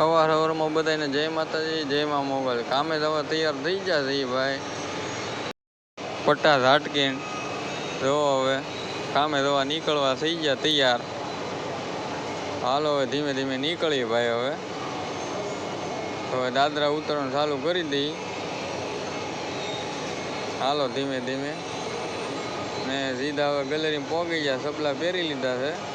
સવાર સવારમાં બધાને જય માતાજી, જય મા મોગલ. કામે દવા તૈયાર થઈ ગયા છે ભાઈ. પટ્ટા ઝાટકીન જો હવે કામે દવા નીકળવા થઈ ગયા તૈયાર. હાલો હવે ધીમે ધીમે નીકળીએ ભાઈ હવે. હવે દાદરા ઉતરણ ચાલુ કરી દઈ. હાલો ધીમે ધીમે. ને સીધા હવે ગલેરીમાં પહોંચી ગયા સપલા પહેરી લીધા છે.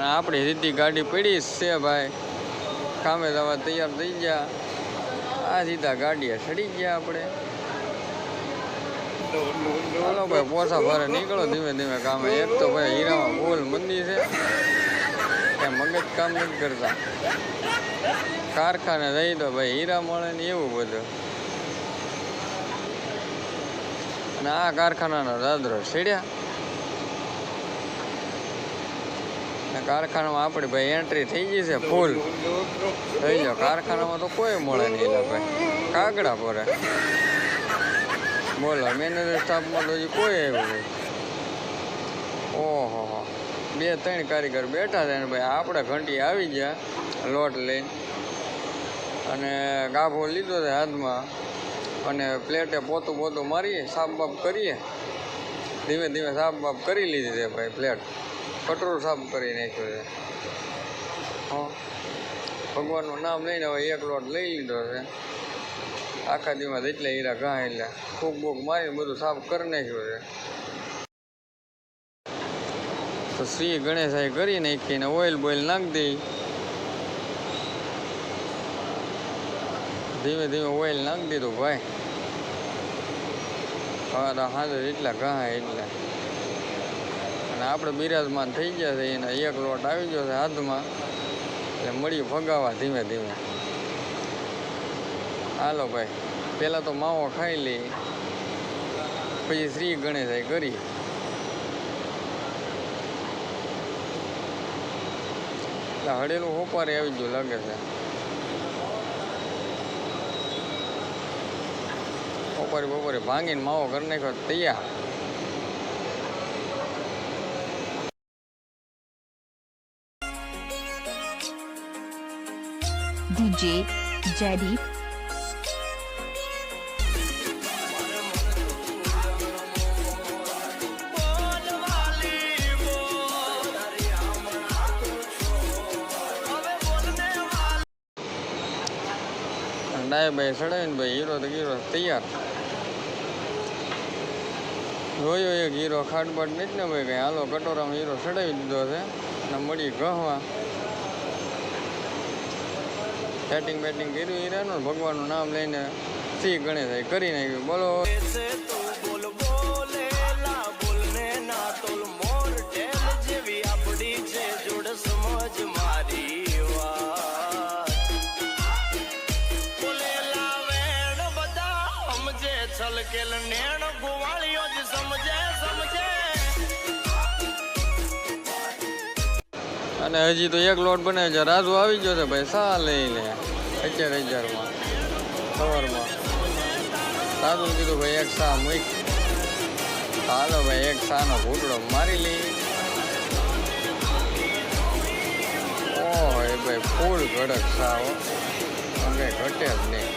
અને આપણી સીધી ગાડી પડી છે ભાઈ. કામે જવા તૈયાર થઈ ગયા. આ સીધા ગાડીએ ચડી ગયા આપણે. ચાલો ભાઈ, પોસા ભારે નીકળો ધીમે ધીમે કામે. એક તો ભાઈ હીરામાં ફૂલ મંદી છે. ત્યાં મગજ કામ નથી કરતા. કારખાને જઈ તો ભાઈ, હીરા મળે ને એવું બધું. અને આ કારખાનાનો દાદરો છેડ્યા ને કારખાનામાં આપણી ભાઈ એન્ટ્રી થઈ ગઈ છે ફૂલ થઈ જાઓ કારખાનામાં તો કોઈ મળે નહીં ભાઈ. કાગડા પડે બોલો મેનેજર સ્ટાફમાં તો હજી કોઈ આવ્યું નહીં. ઓહો બે ત્રણ કારીગર બેઠા છે ને ભાઈ, આપણે ઘંટી આવી ગયા, લોટ લઈને. અને ગાભો લીધો છે હાથમાં. અને પ્લેટે પોતું પોતું મારીએ સાફ બાફ કરીએ. ધીમે ધીમે સાફ બાફ કરી લીધી છે ભાઈ પ્લેટ કટોરો સાફ કરી નાખ્યો છે. હા. ભગવાનનું નામ લઈને હવે એક લોટ લઈ લીધો છે. આખા દીમાં જેટલા હીરા ઘા એટલે ફૂક બૂક મારીને બધું સાફ કરી નાખ્યું છે. તો શ્રી ગણેશાઈ કરી નાખીને ઓઇલ બોઇલ નાખી દઈ ધીમે ધીમે ઓઇલ નાખી દીધું ભાઈ. હા, તો હાજર એટલા ઘા એટલે. અને આપણે બિરાજમાન થઈ ગયા છે, એના એક લોટ આવી ગયો છે હાથમાં. એટલે મળી ફગાવા ધીમે ધીમે. હાલો ભાઈ, પહેલાં તો માવો ખાઈ લઈ, પછી શ્રી ગણેશાઈ કરી. એટલે હળેલું હોપારે આવી ગયું લાગે છે. હોપારી બપોરે ભાંગીને માવો કરી નાખ્યો, તૈયાર. DJ Jaideep ડાય ભાઈ સડાવીને ભાઈ હીરો તો ગીરો તૈયાર જોયો એક હીરો ખાટબાટ નથી ને ભાઈ કઈ હાલો કટોરામાં હીરો સડાવી દીધો છે ને મળી ગહવા સેટિંગ બેટિંગ કર્યું એ ભગવાનનું નામ લઈને શ્રી ગણેશ કરી નાખ્યું. બોલો. છલકેલ નેણ ગોવાળીઓ જ સમજે સમજે. અને હજી તો એક લોટ બને છે. રાજુ આવી ગયો છે ભાઈ. સા લઈ લે. અત્યારે હજારમાં. સવારમાં. રાજુ કીધું, ભાઈ, એક સા મૂક. હાલો ભાઈ, એક સાનો ઘૂંટડો મારી લઈ. એ ભાઈ ફૂલ કડક સા અમે ઘટે જ નહીં.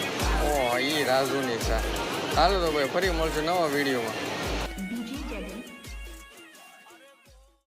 ઓ એ રાજુની સા. હાલો તો ભાઈ, ફરી મળશે નવા વિડીયોમાં.